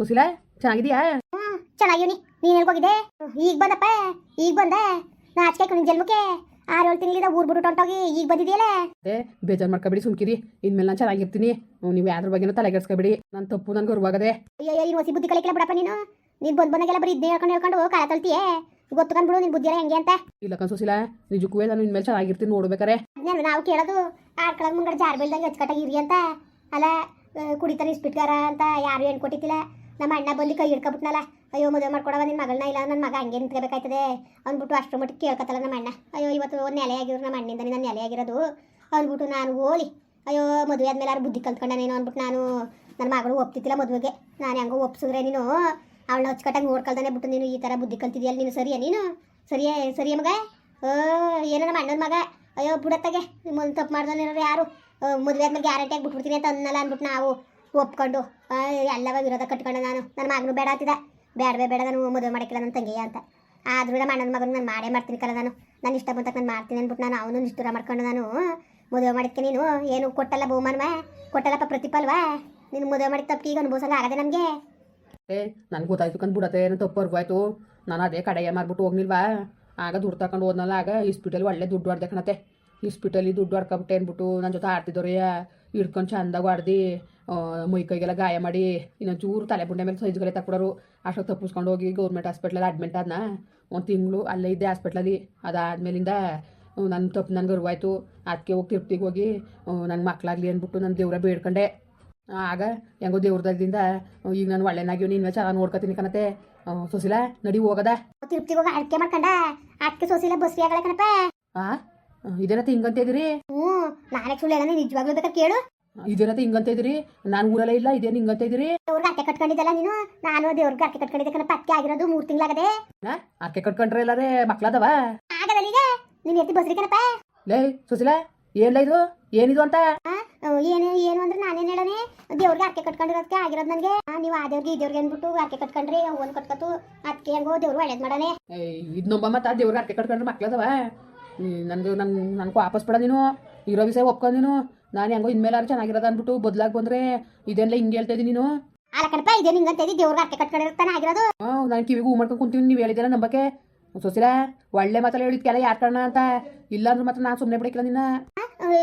ಸುಶೀಲಾ ಚೆನ್ನಾಗಿದ್ಯಾ? ಹ್ಮ್ ಚೆನ್ನಾಗಿವ್ನಿ ನೀನ್ ಹೇಳ್ಕೋಗಿದ್ದೆ ಈಗ ಬಂದಪ್ಪ ಈಗ ಬಂದೆ. ನಾಚಿಕೆ ನಿನ್ ಜನ್ಮಕ್ಕೆ. ಆರು ಏಳು ತಿಂಗಳಿಂದ ಊರ್ ಬಿಟ್ಟು ಹೊಂಟೋಗಿ ಈಗ ಬಂದಿದೆಯಲ್ಲ? ಅದೇ ಬೇಜಾರು ಮಾಡ್ಕೊಬಿಡಿ ಸುಮ್ಕಿರಿ. ಇನ್ಮೇಲೆ ನಾನು ಚೆನ್ನಾಗಿರ್ತೀನಿ. ನೀವು ಯಾವ್ದ್ರ ಬಗ್ಗೆನೂ ತಲೆಗೆಡ್ಸ್ಕೊಬಿಡಿ ನನ್ನ ತಪ್ಪು ನನ್ಗೆ ಹೊರವಾಗದೆ ಅಯ್ಯೋ ಇನ್ನು ಹೊಸಿ ಬುದ್ಧಿ ಕಲಿಕಲ್ಲ ಬಿಡಪ್ಪ ನೀನು? ನೀನ್ ಬಂದ್ ಬಂದಾಗೆಲ್ಲ ಬರೀ ಇದ್ದೇ ಹೇಳ್ಕೊಂಡು ಹೇಳ್ಕೊಂಡು ಕಾಲ ತಳ್ತೀಯೇ ಗೊತ್ತುಕೊಂಡ್ ಬಿಡು ನಿನ್ ಬುದ್ಧಿ ಎಲ್ಲ ಹೆಂಗೆ ಅಂತ. ಇಲ್ಲ ಕಣ್ ಸುಶೀಲಾ ನಿಜಕ್ಕೂ ನಾನು ಇನ್ಮೇಲೆ ಚೆನ್ನಾಗಿರ್ತೀನಿ ನೋಡ್ಬೇಕಾರೆ. ನಾನು ನಾವು ಕೇಳೋದು ಆಡ್ಕೊಳಗ್ ಮುಂಗಡೆ ಜಾರ್ ಬೀಳ್ದಂಗೆ ಅಚ್ಚುಕಟ್ಟಾಗಿ ಇರಿ ಅಂತ. ಅಲ್ಲ ಕುಡಿತಾನೆ ಇಸ್ಬಿಟ್ಗಾರ ಅಂತ ಯಾರು ಏನು ಕೊಟ್ಟಿತ್ತಿಲ್ಲ ನಮ್ಮ ಅಣ್ಣ ಬಲ್ಲಿ ಕೈ ಹಿಡ್ಕೊಬಿಟ್ನಲ್ಲ. ಅಯ್ಯೋ, ಮದುವೆ ಮಾಡ್ಕೊಡವ ನಿನ್ನ ಮಗಳನ್ನ ಇಲ್ಲ ನನ್ನ ಮಗ ಹಂಗೆ ನಿಂತ್ಕೋಬೇಕಾಯ್ತದೆ ಅಂದ್ಬಿಟ್ಟು ಅಷ್ಟು ಮಟ್ಟಿಗೆ ಕೇಳ್ಕೊತಲ್ಲ ನಮ್ಮ ಅಣ್ಣ. ಅಯ್ಯೋ, ಇವತ್ತು ನೆಲೆ ಆಗಿರೋ ನಮ್ಮ ಅಣ್ಣಿಂದ ನನ್ನ ನೆಲೆ ಆಗಿರೋದು ಅಂದ್ಬಿಟ್ಟು ನಾನು ಓಲಿ. ಅಯ್ಯೋ, ಮದುವೆ ಆದ್ಮೇಲೆ ಯಾರು ಬುದ್ಧಿ ಕಲ್ತ್ಕೊಂಡನೇನೋ ಅಂದ್ಬಿಟ್ಟು ನಾನು ನನ್ನ ಮಗಳು ಒಪ್ತಿದ್ದಿಲ್ಲ ಮದುವೆಗೆ. ನಾನು ಹೆಂಗೋ ಒಪ್ಸಿದ್ರೆ ನೀನು ಅವಳನ್ನ ಹಚ್ಕಟ್ಟಂಗೆ ನೋಡ್ಕೊಳ್ದಾನೆ ಬಿಟ್ಟು ನೀನು ಈ ಥರ ಬುದ್ಧಿ ಕಲ್ತಿದ್ಯಲ್ಲ, ನೀನು ಸರಿಯಾ ನೀನು? ಸರಿಯೇ, ಸರಿಯಾ ಮಗ? ಏನೋ ನಮ್ಮ ಅಣ್ಣನ ಮಗ? ಅಯ್ಯೋ, ಬಿಡತ್ತಾಗೆ ತಪ್ಪು ಮಾಡ್ದೋನಿರೋರು ಯಾರು? ಮದುವೆ ಆದ್ಮೇಲೆ ಗ್ಯಾರಂಟಿಯಾಗಿ ಬಿಟ್ಬಿಡ್ತೀನಿ ಅಂತ ಅನ್ನಲ್ಲ ಅಂದ್ಬಿಟ್ಟು ನಾವು ಒಪ್ಕೊಂಡು ಆ, ಎಲ್ಲವ ವಿರೋಧ ಕಟ್ಕೊಂಡು ನಾನು ನನ್ನ ಮಗನು ಬೇಡ ಅಂತಿದ್ದ. ಬೇಡವೇ ಬೇಡ ನಾನು ಮದುವೆ ಮಾಡಕ್ಕಿಲ್ಲ ನನ್ನ ತಂಗಿಯ ಅಂತ. ಆದ್ರೂ ನಮ್ಮ ಅಣ್ಣನ ಮಗನ ನಾನು ಮಾಡೇ ಮಾಡ್ತೀನಿ ಕಲ ನಾನು. ನಾನು ಇಷ್ಟ ಬಂತ ನಾನು ಮಾಡ್ತೀನಿ ಅಂದ್ಬಿಟ್ಟು ನಾನು ಅವನು ನಿಷ್ಠುರ ಮಾಡ್ಕೊಂಡು ನಾನು ಮದುವೆ ಮಾಡಿದ್ಕೆ ನೀನು ಏನು ಕೊಟ್ಟಲ್ಲ ಬಹುಮಾನವ ಕೊಟ್ಟಲ್ಲಪ್ಪ ಪ್ರತಿಫಲ್ವಾ? ನೀನು ಮದುವೆ ಮಾಡಿದ ತಪ್ಪಿಗೆ ಈಗ ಅನುಭವಿಸಲ್ಲ ಆಗದೆ ನಮಗೆ? ಏ ನನ್ಗೆ ಗೊತ್ತಾಯ್ತು ಕಂಡು ಬಿಡತ್ತೆ ನನ್ನ ತಪ್ಪು ಹೊರ್ಗೋಯ್ತು ನಾನು ಅದೇ ಕಡೆಯ ಮಾರ್ಬಿಟ್ಟು ಹೋಗ್ನಿಲ್ವಾ ಆಗ ದುಡ್ಡು ತಗೊಂಡು ಹೋದ್ನಲ್ಲ ಆಗ ಇಸ್ಪಿಟಲ್ ಒಳ್ಳೆ ದುಡ್ಡು ಹೊಡ್ದೆ ಕಣತ್ತೆ. ಇಸ್ಪಿಟಲಿ ದುಡ್ಡು ಹೊಡ್ಕೊಬಿಟ್ಟೆ ಅಂದ್ಬಿಟ್ಟು ನನ್ನ ಜೊತೆ ಆಡ್ತಿದ್ದವ್ರಯ್ಯ ಹಿಡ್ಕೊಂಡು ಚಂದಾಗ ಹೊಡ್ದು. ಮೈ ಕೈಗೆಲ್ಲ ಗಾಯ ಮಾಡಿ ಇನ್ನೊಂದು ಚೂರು ತಲೆ ಬುಂಡೆ ಮೇಲೆ ಸೈಜ್ಗಳೇ ತಕ್ಕೊಡೋರು ಅಷ್ಟೊತ್ತು ತಪ್ಪಿಸ್ಕೊಂಡು ಹೋಗಿ ಗೌರ್ಮೆಂಟ್ ಹಾಸ್ಪಿಟ್ಲಲ್ಲಿ ಅಡ್ಮಿಟ್ ಆದ್ನ ಒಂದು ತಿಂಗಳು ಅಲ್ಲೇ ಇದ್ದೆ ಹಾಸ್ಪಿಟ್ಲಲ್ಲಿ ಅದಾದ್ಮೇಲಿಂದ ನನ್ನ ತಪ್ಪು ನನಗೆ ಗರ್ವಾಯ್ತು ಅದಕ್ಕೆ ಹೋಗಿ ತಿರುಪ್ತಿಗೆ ಹೋಗಿ ನನ್ನ ಮಕ್ಕಳಾಗಲಿ ಅಂದ್ಬಿಟ್ಟು ನನ್ನ ದೇವ್ರ ಬೇಡ್ಕೊಂಡೆ. ಆಗ ಹೆಂಗೋ ದೇವ್ರದಿಂದ ಈಗ ನಾನು ಒಳ್ಳೆನಾಗಿ ನೀನು ಚೆನ್ನಾಗಿ ನೋಡ್ಕೊತೀನಿ ಕಣತೆ ಸೊಸಿಲ ನಡಿ ಹೋಗದ. ತಿರುಪ್ತಿಗೆ ಹೋಗಿ ಅಡ್ಕೆ ಮಾಡ್ಕೊಂಡ ಅದಕ್ಕೆ ಸೊಸಿಲ ಬಸ್ ಆಗಲ್ಲ ಕಣಪ್ಪ. ಆ ಇದೇನತ್ತ ಹಿಂಗಂತ ಇದ್ರಿ? ಹ್ಞೂ ನಾನೇ ಸುಳ್ಳು ನಿಜವಾಗ್ಲೂ ಬೇಕಾ ಕೇಳು. ಇದೇನತ್ತ ಹಿಂಗಂತ ಇದ್ರಿ ನಾನು ಊರಲ್ಲ ಇಲ್ಲ ಇದೇನು ಹಿಂಗಂತ ಇದ್ರಿ ಅವ್ರಿಗೆ ಅರ್ಕೆ ಕಟ್ಕೊಂಡಿದ್ದಲ್ಲ ನೀನು? ನಾನು ಅದೇ ಅವ್ರಿಗೆ ಅರ್ಕೆ ಕಟ್ಕೊಂಡಿದ್ದೆ ಕಣ ಪತ್ತೆ ಆಗಿರೋದು ಮೂರು ತಿಂಗಳಾಗದೆ. ನಾ? ಅಕ್ಕೆ ಕಟ್ಕೊಂಡ್ರೆ ಇಲ್ಲ ಮಕ್ಳದವ? ಆಗದಲ್ಲ ಈಗ ನೀನು ಎತ್ತಿ ಬಸ್ರಿ ಕಣಪ್ಪ. ಲೇ ಸುಶೀಲ ಏನ್ಲ ಇದು? ಏನಿದು ಅಂತ? ಏನು ಏನು ಅಂದ್ರೆ ನಾನೇನು ಹೇಳನೆ ದೇವ್ರಿಗೆ ಅರ್ಕೆ ಕಟ್ಕೊಂಡಿರೋದಕ್ಕೆ ಆಗಿರೋದು ನನಗೆ. ನೀವು ಆ ದೇವ್ರಿಗೆ ಈ ದೇವ್ರಿಗೆ ಅಂದ್ಬಿಟ್ಟು ಅರ್ಕೆ ಕಟ್ಕೊಂಡ್ರಿ ಒಂದು ಕಟ್ಕೊತು ಅದಕ್ಕೆ ಹೆಂಗೋ ದೇವ್ರು ಒಳ್ಳೇದು ಮಾಡನೆ ಇದು ಮತ್ತೆ ಮತ್ತು ದೇವ್ರಿಗೆ ಅರ್ಕೆ ಕಟ್ಕೊಂಡ್ರೆ ಮಕ್ಳದವ? ನಂದು ನನ್ ನನ್ಗೆ ವಾಪಸ್ ಬಿಡ ನೀನು. ಇರೋ ವಿಷಯ ಒಪ್ಕೊಂಡು ನೀನು. ನಾನು ಹೆಂಗೋ ಇನ್ಮೇಲಾರು ಚೆನ್ನಾಗಿರೋದು ಅಂದ್ಬಿಟ್ಟು ಬದಲಾಗಿ ಬಂದ್ರೆ ಇದೆಲ್ಲ ಹಿಂಗೆ ಹೇಳ್ತಾ ಇದೀನಿ ನೀನು? ಅಲ್ಲ ಕಣಪ್ಪ ಇದೇ ನಿಂಗಂತ ಇದೆ ದೇವ್ರಿಗೆ ಅಕ್ಕೆ ಕಟ್ಕೊಂಡಿರ್ತಾನೆ ಆಗಿರೋದು. ಹಾಂ ನಾನು ಕಿವಿಗೆ ಹೂ ಮಾಡ್ಕೊಂಡು ಕುಂತೀನಿ ನೀವು ಹೇಳಿದ್ದೀರ ನಂಬಕ್ಕೆ. ಸೊಸಿರ ಒಳ್ಳೆ ಮಾತಲ್ಲ ಹೇಳಿದ್ಕೆಲ್ಲ ಯಾರು ಕಾರಣ ಅಂತ? ಇಲ್ಲ ಅಂದ್ರೆ ಮಾತ್ರ ನಾನು ಸುಮ್ಮನೆ ಬಿಡಕ್ಕಿಲ್ಲ ನಿನ್ನ?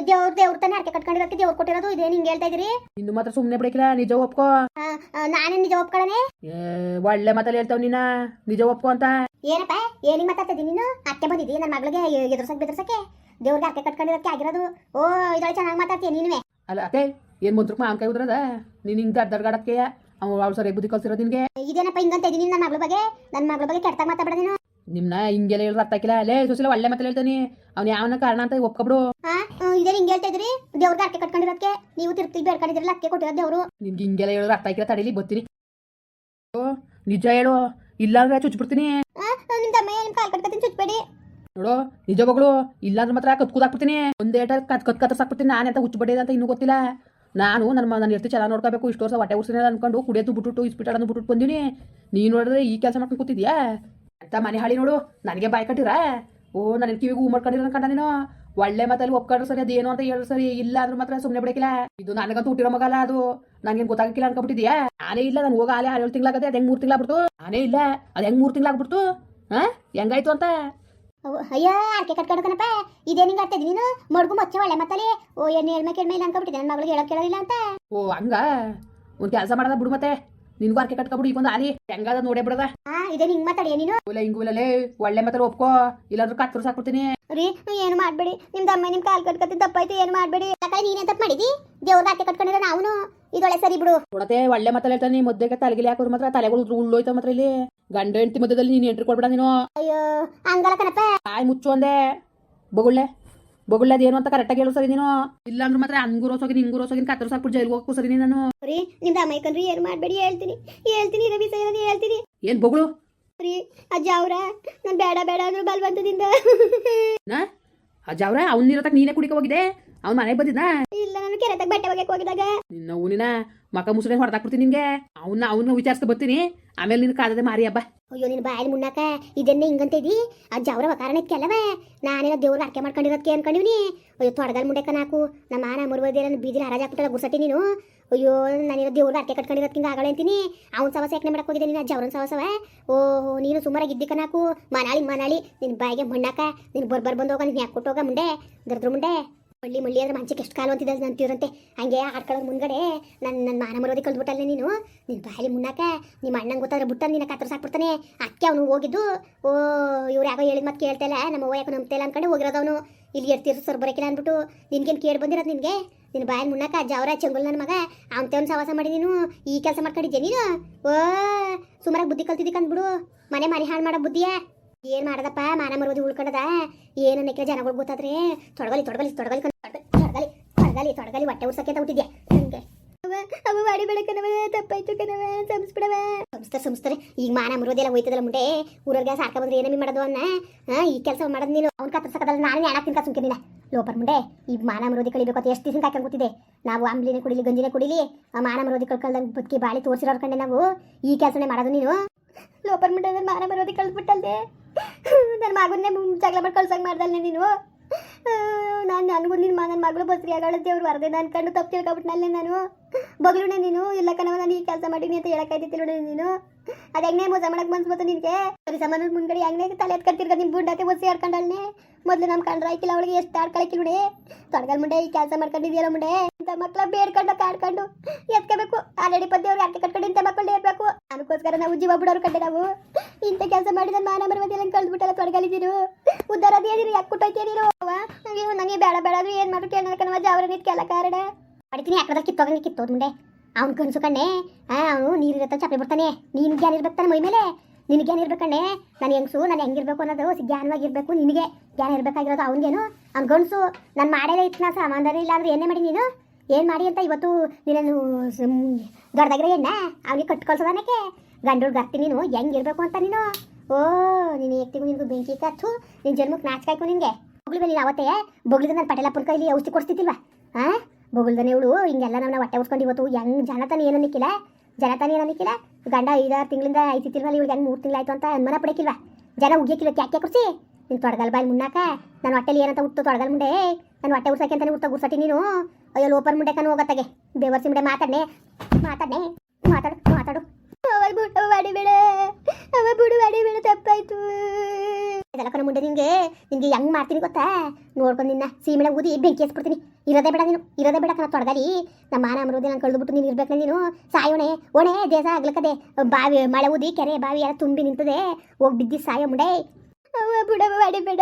ದೇವ್ರ ದೇವ್ರ ತಾನೇ ಅಕ್ಕೆ ಕಟ್ಕೊಂಡಿರೋದಕ್ಕೆ ದೇವ್ರು ಕೊಟ್ಟಿರೋದು ಇದೇ ನಿಂಗೆ ಹೇಳ್ತಾ ಇದ್ದೀರಿ? ಇನ್ನು ಮಾತ್ರ ಸುಮ್ಮನೆ ಬಿಡಕ್ಕಿಲ್ಲ ನಿಜ ಒಪ್ಕೋ. ಆ, ಆ, ನಾನೇ ನಿಜ ಒಪ್ಕೊಳ್ಳನೆ ಏ ಒಳ್ಳೆ ಮಾತಲ್ಲ ಹೇಳ್ತಾವ ನೀನ? ನಿಜ ಒಪ್ಕೋ ಅಂತ. ಏನಪ್ಪ ಏನಿಗೆ ಮಾತಾಡ್ತಿದ್ದೀನಿ ನೀನು? ಅತ್ತೆ ಬಂದಿದ್ದಿ ನನ್ನ ಮಗಳಿಗೆ ಎದುರ್ಸಕ್ ಬೆದರ್ಸಕ್ಕೆ? ದೇವ್ರಿಗೆ ಅತ್ತೆ ಕಟ್ಕೊಂಡಿರೋದಕ್ಕೆ ಆಗಿರೋದು. ಓ ಇದೊಳ ಚೆನ್ನಾಗಿ ಮಾತಾಡ್ತೀಯ ನೀನುವೆ. ಅಲ್ಲ ಅತ್ತೆ ಏನು ಮಂತ್ರಕ್ಕೆ ಮಾವನ ಕೈ ಉದ್ರದ? ನೀನು ಹಿಂಗೆ ದಡ್ ದಡ್ಗಾಡಕ್ಕೆ ಅವ್ನು ಅವ್ಳು ಸರಿಯಾಗಿ ಬುದ್ಧಿ ಕಲ್ಸಿರೋದು ನಿನಗೆ? ಇದೇನಪ್ಪ ಹಿಂಗಂತ ಇದೀನಿ ನನ್ನ ಮಗಳ ಬಗ್ಗೆ? ನನ್ನ ಮಗಳ ಬಗ್ಗೆ ಕೆಟ್ಟಾಗ ಮಾತಾಡ್ಬೇಡ ನೀನು. ನಿಮ್ನ ಹಿಂಗೆಲ್ಲ ಹೇಳಿದ್ರೆ ಅರ್ಥ ಆಗಿಲ್ಲ. ಲೇ ಸುಶೀಲ ಒಳ್ಳೆ ಮತ್ತೆ ಹೇಳ್ತಾನೆ. ಅವ್ನು ಯಾವನ ಕಾರಣ ಅಂತ ಒಪ್ಕೊಬಿಡು. ಹಾ ಇದೇ ಹಿಂಗೆ ಹೇಳ್ತಾ ಇದ್ರಿ ದೇವ್ರಿಗೆ ಅರ್ಕೆ ಕಟ್ಕೊಂಡಿರೋದಕ್ಕೆ ನೀವು ತಿರುಪ್ತಿ ಬೇಡ್ಕೊಂಡಿದ್ರಲ್ಲ ಅಕ್ಕೆ ಕೊಟ್ಟಿರೋದು ದೇವ್ರು. ನಿನ್ಗೆ ಹಿಂಗೆಲ್ಲ ಹೇಳಿದ್ರೆ ಅರ್ಥ ಆಗಿಲ್ಲ ತಡೀಲಿ ಬರ್ತೀನಿ ನಿಜ ಹೇಳು. ಇಲ್ಲ ಅಂದ್ರೆ ಚುಚ್ಬಿಡ್ತೀನಿ ಆ, ನಿಮ್ ತಮ್ಮ ನಿಮ್ ಕಾಲ್ ಕಟ್ಕೊತೀನಿ ಚುಚ್ಬೇಡಿ ನೋಡು, ನಿಜ ಮಗಳು, ಇಲ್ಲಾಂದ್ರೆ ಮಾತ್ರ ಕತ್ಕೂದಾಕ್ಬಿಡ್ತೀನಿ ಒಂದೇ ಏಟ ಕತ್ ಕತ್ ಕತ್ತರ್ಸಾಕ್ಬಿಡ್ತೀನಿ ನಾನು ಅಂತ ಹುಚ್ಚು ಅಂತ ಇನ್ನೂ ಗೊತ್ತಿಲ್ಲ. ನಾನು ನನ್ನ ನನ್ನ ಇರ್ತಿ ಚೆನ್ನಾಗಿ ನೋಡ್ಕೋಬೇಕು, ಇಷ್ಟು ವರ್ಷ ಹೊಟ್ಟೆ ಉರ್ಸಿನ ಅನ್ಕೊಂಡು ಕುಡಿಯೋದು ಬಿಟ್ಬಿಟ್ಟು ಇಸ್ಪಿಟಾಡೋದು ಬಿಟ್ಬಿಟ್ಟು ಬಂದೀನಿ. ನೀನು ನೋಡಿದ್ರೆ ಈ ಕೆಲಸ ಮಾಡ್ಕೊಂಡು ಕೂತಿದ್ಯಾ? ಅಂತ ಮನೆ ಹಾಳಿ ನೋಡು, ನನಗೆ ಬಾಯ್ ಕಟ್ಟಿರ? ಓ, ನನ್ನ ಕಿವಿಗೆ ಮಾಡ್ಕೊಂಡಿರ ಅನ್ಕೊಂಡ ನೀನು? ಒಳ್ಳೆ ಮಾತಲ್ಲಿ ಒಪ್ಕೊಂಡ್ರೆ ಸರಿ, ಅದೇನು ಅಂತ ಹೇಳಿದ್ರೆ ಸರಿ, ಇಲ್ಲ ಅಂದ್ರೆ ಮಾತ್ರ ಸುಮ್ಮನೆ ಬಿಡಕಿಲ್ಲ ಇದು ನನಗಂತೂ ಹುಟ್ಟಿರೋ ಮಗಲ್ಲ ಅದು. ನನಗೇನು ಗೊತ್ತಾಗಕ್ಕಿಲ್ಲ ಅನ್ಕೊಬಿಟ್ಟಿದ್ಯಾ ನಾನೇ ಇಲ್ಲ, ನಾನು ಹೋಗ ಆಲೆ ಆರು ತಿಂಗಳಾಗತ್ತೆ, ಅದು ಹೆಂಗೆ ಮೂರು ತಿಂಗಳಾಗ್ಬಿಡ್ತು? ನಾನೇ ಇಲ್ಲ, ಅದು ಹೆಂಗೆ ಮೂರು ತಿಂಗಳಾಗ್ಬಿಡ್ತು? ಹಾಂ? ಹೆಂಗಾಯ್ತು ಅಂತ? ಅಯ್ಯ, ಅರ್ಕೆ ಕಟ್ಕೊಡ್ಕನಪ್ಪ ಇದೇ ನಿಂಗೆ ನೀನು? ಮಡ್ಗು ಮಚ್ಚೆ ಒಳ್ಳೆ ಮತ್ತಲ್ಲಿ. ಓ, ಎಣ್ಣೆ, ಎಳ್ಮೆ ಕೆಡ್ಮೆ ಇಲ್ಲ ಅನ್ಕೊಬಿಟ್ಟಿದ್ದೆ ನನ್ನ ಮಗಳಿಗೆ ಹೇಳಕ್ ಕೇಳಲಿಲ್ಲ ಅಂತ. ಓ, ಹಂಗ? ಒಂದು ಕೆಲಸ ಮಾಡದ ಬಿಡು ಮತ್ತೆ. ನಿನ್ಗೂ ಅರ್ಕೆ ಕಟ್ಕೊಬಿಡು ಈಗ ಒಂದು ಆಲಿ ಹೆಂಗಾದ ನೋಡೇ ಬಿಡದ? ಹಾ ಇದೇ ಹಿಂಗ್ ಮಾತಾಡಿ ನೀನು? ಇಲ್ಲ ಹಿಂಗೂ ಒಳ್ಳೆ ಮಾತ್ರ ಒಪ್ಕೋ. ಇಲ್ಲಾದ್ರೂ ಕತ್ತರು ಸಾಕ್ಬಿಡ್ತೀನಿ. ರೀ ಏನು ಮಾಡ್ಬೇಡಿ. ನಿಮ್ದು ಅಮ್ಮ ನಿಮ್ ಕಾಲ್ ಕಟ್ಕತ್ತಿ ದಪ್ಪಾಯ್ತು ಏನು ಮಾಡ್ಬೇಡಿ. ಯಾಕಂದ್ರೆ ನೀನೇ ತಪ್ಪು ಮಾಡಿದಿ? ದೇವ್ರ ಅಕ್ಕೆ ಕಟ್ಕೊಂಡಿರೋ ನಾವು ಇದೊಳೆ ಸರಿ ಬಿಡು. ನೋಡತೆ ಒಳ್ಳೆ ಮಾತಲ್ಲ ಹೇಳ್ತಾನೆ ಮದ್ದೆಗೆ ತಲೆಗಿಲಿ ಹಾಕೋರು ಮಾತ್ರ ತಲೆಗಳು ಉಳ್ಳೋಯ್ತಾವ ಮಾತ್ರ ಇಲ್ಲಿ. ಗಂಡ ಹೆಂಡತಿ ಮಧ್ಯದಲ್ಲಿ ನೀನು ಎಂಟ್ರಿ ಕೊಡ್ಬೇಡ ನೀನು. ಅಯ್ಯೋ ಹಂಗಲ್ಲ ಕಣಪ್ಪ. ತಾಯಿ ಮುಚ್ಚು ಅಂದೆ. ಬಗುಳ್ಳೆ. ಬಗುಳ್ಳೆ ಅದೇನು ಅಂತ ಕರೆಕ್ಟಾಗಿ ಹೇಳು ಸರಿ ನೀನು. ಇಲ್ಲ ಅಂದ್ರೆ ಮಾತ್ರ ಹಂಗೂ ರೋಸೋಗಿ ಹಿಂಗೂ ರೋಸೋಗಿ ಕತ್ತರು ಸಾಕು ಜೈಲ್ಗೆ ಹೋಗಕ್ಕೂ ಸರಿ ನೀನು. ನಾನು ರೀ ನಿಮ್ದು ದಮ್ಮ ಐಕನ್ರಿ ಏನು ಮಾಡ್ಬೇಡಿ ಹೇಳ್ತೀನಿ. ಹೇಳ್ತೀನಿ ರವಿ ಸೈರದಿ ಹೇಳ್ತೀನಿ. ಏನ್ ಬೊಗಳು? ರೀ ಅಜ್ಜ ಅವ್ರ ನಾನು ಬೇಡ ಬೇಡ ಅಂದ್ರು ಬಲ್ವಂತದಿಂದ. ನಾ? ಅಜ್ಜಾವ್ರ ನೀರತಕ್ ನೀನೇ ಕುಡಿಕ ಹೋಗಿದೆ ಅವ್ನ ಮನೆಗೆ ಬಂದಿದ್ದ ಇಲ್ಲ ನಾನು ಕೆರೆತಾಗ ಬಟ್ಟೆ ಒಗೆಕ್ ಹೋಗಿದಾಗ ನಿನ್ನ ಅವನಿನ ಮಕ ಮುಸುರೆ ಹೊಡೆದಾಕ್ಬಿಡ್ತೀನಿ ನಿನ್ಗೆ. ಅವನ್ನ ಅವನ್ನ ವಿಚಾರಿಸ್ತ ಬರ್ತೀನಿ. ಆಮೇಲೆ ನಿನ್ ಕಾದದೆ ಮಾರಿ ಹಬ್ಬ. ಅಯ್ಯೋ, ನಿನ್ ಬಾಯಲ್ಲಿ ಮುನ್ನಾಕ ಇದನ್ನೇ ಹಿಂಗಂತ ಇದಿ ಅಜ್ಜ ಅವರ ಕಾರಣಕ್ಕೆ ಕೆಲವೇ ನಾನೇನೋ ದೇವ್ರಿಗೆ ಅರ್ಕೆ ಮಾಡ್ಕೊಂಡಿರೋದಕ್ಕೆ ಅನ್ಕೊಂಡಿವ್ನಿ. ಅಯ್ಯೋ, ತೊಡಗಲ್ ಮುಂಡೆಕ ನಾಕು. ನಮ್ಮ ಮಾನ ಮುರುವದೇನ ಬೀದಿನ ಹರಾಜ್ ಹಾಕ್ಬಿಟ್ಟಲ್ಲ ಗುರ್ಸಟ್ಟಿ ನೀನು. ಅಯ್ಯೋ ನಾನಿರೋ ದೇವ್ರಿಗೆ ಅರ್ಕೆ ಕಟ್ಕೊಂಡಿರೋದಕ್ಕಿಂತ ಆಗಳೆ ಅಂತೀನಿ. ಅವ್ನ ಸವಸ ಯಾಕೆ ಮಾಡಕ್ಕೆ ಹೋಗಿದೆ ನೀನು? ಅಜ್ಜ ಅವ್ರನ್ನ ಸವಸವ? ಓಹೋ, ನೀನು ಸುಮಾರಾಗಿ ಇದ್ದಿ ನಾಕು. ಮನಾಳಿ ಮನಾಳಿ, ನಿನ್ ಬಾಯಿಗೆ ಮಣ್ಣಾಕ. ನೀನು ಬರ್ಬರ್ ಬಂದು ಹೋಗ, ನೀನು ಯಾಕೆ ಕೊಟ್ಟೋಗ ಮುಂಡೆ, ದರ್ದ್ರ ಮುಂಡೆ? ಮಳ್ಳಿ ಮಳ್ಳಿ ಅಂದ್ರೆ ಮಂಚಕ್ಕೆ ಎಷ್ಟು ಕಾಲು ಅಂತಿದ್ದ ಅಂತೀರಂತೆ ಹಂಗೆ ಆಡ್ಕೊಳ್ಳೋದು ಮುಂದಗಡೆ ನನ್ನ ನನ್ನ ಮಾನ ಮರೋದಿ ಕಲ್ದ್ಬಿಟ್ಟಲ್ಲ ನೀನು. ನಿನ್ನ ಬಾಯಲ್ಲಿ ಮುನ್ನಾಕ ನಿಮ್ಮ ಅಣ್ಣಂಗೆ ಗೊತ್ತಾದ್ರೆ ಬಿಟ್ಟ ನಿನ್ನ ಕತ್ರ ಸಾಕ್ಬಿಡ್ತಾನೆ ಅದಕ್ಕೆ ಅವನು ಹೋಗಿದ್ದು, ಓ, ಇವ್ರು ಯಾಕೋ ಹೇಳಿದ ಮತ್ತೆ ಕೇಳ್ತಲ್ಲ ನಮ್ಮ ಅವ್ವ ಯಾಕೋ ನಂಬ್ತಿಲ್ಲ ಅನ್ಕೊಂಡು ಹೋಗಿರೋದವನು ಇಲ್ಲಿ ಎಡ್ತೀರು ಸರ್ ಬರೋಕಿಲ್ಲ ಅಂದ್ಬಿಟ್ಟು ನಿನ್ಗೇನು ಕೇಳಿ ಬಂದಿರೋದು ನಿನಗೆ? ನಿನ್ನ ಬಾಯಲ್ಲಿ ಮುನ್ನಾಕ ಜವರ ಚಂಗುಲ್ ನನ್ನ ಮಗ. ಅವನ ಸವಾಸ ಮಾಡಿ ನೀನು. ಈ ಕೆಲಸ ಮಾಡ್ಕೊಂಡಿದ್ದೆ ನೀನು? ಓ, ಸುಮಾರಾಗಿ ಬುದ್ಧಿ ಕಲ್ತಿದ್ದಕ್ಕೆ ಅಂದ್ಬಿಡು ಮನೆ ಮನೆ ಹಾಳು ಮಾಡೋ ಬುದ್ಧಿಯಾ? ಏನ್ ಮಾಡದಪ್ಪ? ಮಾನ ಮರೋದಿ ಉಳ್ಕೊಂಡದ? ಏನು ನೆಕ್ಕಿನ ಜನಗಳು ಗೊತ್ತಾದ್ರೆ? ತೊಡಗಲಿ ತೊಡಗಲಿ ತೊಡಗಲಿ ತೊಡಗಲಿ ತೊಡಗಲಿ ತೊಡಗಲಿ ಹೊಟ್ಟೆ ಉರ್ಸಕ್ಕೆ ಅಂತ ಹುಟ್ಟಿದ್ಯಾ? ಹಂಗೆ. ಅವ ಮಾಡಿ ಬೆಳಕನವ ತಪ್ಪಾಯ್ತು ಕಣವ ಸಂಸ್ಬಿಡವ. ಸಂಸ್ತಾರೆ ಸಂಸ್ತಾರೆ ಈಗ ಮಾನ ಮುರೋದೆಲ್ಲ ಹೋಯ್ತದಲ್ಲ ಮುಂಡೆ ಊರವ್ರಿಗೆ ಸಾಕ ಬಂದ್ರೆ ಏನಮ್ಮಿ ಮಾಡೋದು ಅನ್ನ ಈ ಕೆಲಸ ಮಾಡೋದು ನೀನು. ಅವ್ನ ಕತ್ರ ಸಾಕದಲ್ಲ ನಾನು ಯಾಣ ತಿನ್ಕ ಸುಮ್ಕಿನಿಲ್ಲ ಲೋಪರ್ ಮುಂಡೆ ಈ ಮಾನ ಮರೋದಿ ಕಳಿಬೇಕು ಅಂತ ಎಷ್ಟು ದಿವಸ ಕಾಯ್ಕೊಂಡು ಕೂತಿದೆ ನಾವು ಅಂಬ್ಲಿನೇ ಕುಡಿಲಿ ಗಂಜಿನೇ ಕುಡಿಲಿ ಆ ಮಾನ ಮರೋದಿ ಕಳ್ಕಳ್ದಂಗೆ ಬದುಕಿ ಬಾಳಿ ತೋರಿಸಿರೋರ್ ಕಂಡೆ ನಾವು. ಈ ಕೆಲಸನೇ ಮಾಡೋದು ನೀನು. ಲೋಪರ್ ಮುಂಡೆ ಮಾನ ಮರೋದಿ ಕಳ್ದ್ಬಿಟ್ಟಲ್ದೆ? ನನ್ನ ಮಗನ್ನೇ ಜಗಳ ಮಾಡಿ ಕಳ್ಸಂಗೆ ಮಾಡ್ದಲ್ಲ ನೀನು? ನಾನು ನನಗೂ ನಿನ್ನ ನನ್ನ ಮಗಳು ಬಸ್ರಿ ಆಗಳ ದೇವ್ರು ನಾನು ಕಂಡು ತಪ್ಪು ತಿಳ್ಕೊಬಿಟ್ನಲ್ಲೇ ನಾನು. ಬಗ್ಲುನೆ ನೀನು, ಇಲ್ಲ ಕಣವ ನಾನು ಈ ಕೆಲಸ ಮಾಡೀನಿ ಅಂತ ಹೇಳಕ್ಕಾಯ್ತಿತ್ತು ನೋಡಿ ನೀನು. ಅದು ಹೆಂಗೆ ಮೋಸ ಮಾಡಕ್ಕೆ ಮನ್ಸ್ಬೋದು ನಿನಗೆ? ಸರಿ ಸಮಾನ ಮುಂದ್ಗಡೆ ಹೆಂಗೆ ತಲೆ ಎತ್ಕೊಂತಿರ್ಗ ನಿಮ್ಮ ಬುಂಡಾತೆ ಬಸ್ಸಿ ಆಡ್ಕೊಂಡಲ್ಲೇ ಮೊದಲು ನಮ್ಮ ಕಂಡ್ರೆ ಅವಳಿಗೆ ಎಷ್ಟು ಆಡ್ಕೊಳಕ್ಕೆ ನೋಡಿ. ತೊಡಗಲ್ ಮುಂಡೆ ಈ ಕೆಲಸ ಮಾಡ್ಕೊಂಡಿದ್ಯಲ್ಲ ಮುಂಡೆ. ಇಂಥ ಮಕ್ಕಳ ಬೇಡ್ಕೊಂಡು ಕಾಡ್ಕೊಂಡು ಎತ್ಕೋಬೇಕು. ಆಲ್ರೆಡಿ ಪದ್ಯವ್ರಿಗೆ ಅರ್ಥ ಕಟ್ಕೊಂಡು ಇಂಥ ಮಕ್ಕಳು ಇರಬೇಕು ಅದಕ್ಕೋಸ್ಕರ ನಾವು ಜೀವ ಬಿಡೋರು ಕಂಡೆ ನಾವು. ಇಂಥ ಕೆಲಸ ಮಾಡಿದ ಮಾನ ಮರವದೆಲ್ಲ ಕಳ್ದ್ಬಿಟ್ಟಲ್ಲ ತೊಡಗಲಿದ್ದೀರು ಉದ್ದಾರ ಅದೇನಿರು ಯಾಕೆ ಕುಟ್ಟೋಯ್ತೀರಿರು ಅಯ್ಯೋ ನನಗೆ ಬೇಡ ಬೇಡ ಏನು ಮಾಡ್ರು ನಮ್ಮ ಜಾವ್ರ ನಿಂತ ಕೆಲ ಕಾರಣ. ಅಡಿತೀನಿ ಯಾಕದ ಕಿತ್ತೋಗಂಗೆ ಕಿತ್ತೋದ್ ಮುಂಡೆ ಅವ್ನು ಕನ್ಸು ಕಣ್ಣೆ ಅವನು ನೀರಿರತ್ತ ಚಪ್ಪೆ ಬಿಡ್ತಾನೆ. ನೀನು ಜ್ಞಾನ ಇರ್ಬೇಕು ತಾನೆ ಮೈ ಮೇಲೆ. ನಿನಗೆ ಇರ್ಬೇಕಣ್ಣೆ ನಾನು ಹೆಂಗ್ಸು, ನಾನು ಹೆಂಗಿರ್ಬೇಕು ಅನ್ನೋದು ಜ್ಞಾನವಾಗಿರ್ಬೇಕು ನಿನಗೆ. ಜ್ಞಾನ ಇರ್ಬೇಕಾಗಿರೋದು ಅವನಿಗೇನು? ಅವ್ನು ಗಣಸು ನಾನು ಮಾಡೇ ಇತ್ತು ನಾ ಸಾಮಾನ್ ಇಲ್ಲ ಅಂದ್ರೆ ಏನೇ ಮಾಡಿ ನೀನು? ಏನು ಮಾಡಿ ಅಂತ ಇವತ್ತು ನೀನೇನು ದೊಡ್ಡದಾಗಿರೋ ಎಣ್ಣ ಅವನಿಗೆ ಕಟ್ಕೊಳ್ಸೋದಾನಕ್ಕೆ ಗಂಡು ಗರ್ತಿ ನೀನು ಹೆಂಗಿರ್ಬೇಕು ಅಂತ ನೀನು? ಓ ನೀನು ಎಕ್ತಿಗೂ ನಿನಗೂ ಬೆಂಕಿ ಕಚ್ಚು ನಿನ್ನ ಜನ್ಮಕ್ಕೆ ನಾಚ್ಕಾಯ್ಕು ನಿನಗೆ ಬೊಗ್ಳು ನೀನು ಅವತ್ತೇ ಬೊಗ್ಳಿದ ನಾನು ಪಟೇಲಪ್ಪನ ಕೈಲಿ ಔಷಧಿ ಕೊಡ್ತಿದ್ದಿಲ್ವಾ ಹಾಂ ಬೊಗಳ್ದನೆ ಇವಳು, ಹಿಂಗೆಲ್ಲ ನಾವು ಹೊಟ್ಟೆ ಉಸ್ಕೊಂಡು ಇವತ್ತು ಹೆಂಗ್ ಜನತಾನೆ ಏನು ಅನ್ನಕ್ಕಿಲ್ಲ ಜನತಾನೆ ಏನು ಅನ್ನಕ್ಕಿಲ್ಲ ಗಂಡ ಐದಾರು ತಿಂಗಳಿಂದ ಐತಿತ್ತಿಲ್ವಲ್ಲ ಇವಳಿಗೆ ಹೆಂಗೆ ಮೂರು ತಿಂಗಳಾಯ್ತು ಅಂತ ಅನುಮಾನ ಪಡಕ್ಕಿಲ್ವಾ ಜನ ಉಗ್ಯಕ್ಕಿಲ್ಲ ಕ್ಯಾಕೆ ಕುರ್ಸಿ ನೀನು ತೊಡಗಲ್ ಬಾಯಿ ಮುನ್ನಾಕ? ನನ್ನ ಹೊಟ್ಟೆಲಿ ಏನಂತ ಹುಟ್ಟು ತೊಡಗಲ್ ಮುಂಡೆ ನನ್ನ ಹೊಟ್ಟೆ ಉರ್ಸಕ್ಕೆ ಅಂತಾನೆ ಹುಟ್ಟ ಗುರ್ಸಟಿ ನೀನು. ಅಯ್ಯೋ ಲೋಪರ್ ಮುಂಡೆ ಕಣ್ಣು ಹೋಗತ್ತಾಗೆ ಬೇವರ್ಸಿ ಮುಂಡೆ ಮಾತಾಡ್ನೆ ಮಾತಾಡ್ನೆ. ಮಾತಾಡು ಮಾತಾಡು. ಅವ ಬಿಡು ಬೇಡ ಅವ ಬಿಡು ಬೇಡ ತಪ್ಪಾಯ್ತು. ಇದೆಲ್ಲ ಕಣ ಮುಂಡೆ ನಿಂಗೆ. ನಿಂಗೆ ಹೆಂಗ್ ಮಾಡ್ತೀನಿ ಗೊತ್ತಾ? ನೋಡ್ಕೊಂಡು ನಿನ್ನ ಸೀಮೆಳೆ ಊದಿ ಬೆಂಕಿ ಹಚ್ಬಿಡ್ತೀನಿ ಇರೋದೇ ಬೇಡ ನೀನು ಇರೋದೇ ಬೇಡ ಕಣ ತೊಡಗಲಿ. ನಮ್ಮ ಮಾನ ಅಮೃದಿ ನಾನು ಕಳೆದ್ಬಿಟ್ಟು ನೀನು ಇರ್ಬೇಕು ನೀನು ಸಾಯೋಣೆ ಒಣೆ ದೇಶ ಆಗ್ಲಕ್ಕದೆ ಬಾವಿ ಮಳೆ ಊದಿ ಕೆರೆ ಬಾವಿ ಎಲ್ಲ ತುಂಬಿ ನಿಂತದೆ. ಹೋಗಿ ಬಿದ್ದಿ ಸಾಯೋ ಮುಂಡೆ. ಅವ ಬಿಡವ ಮಾಡಿ ಬೇಡ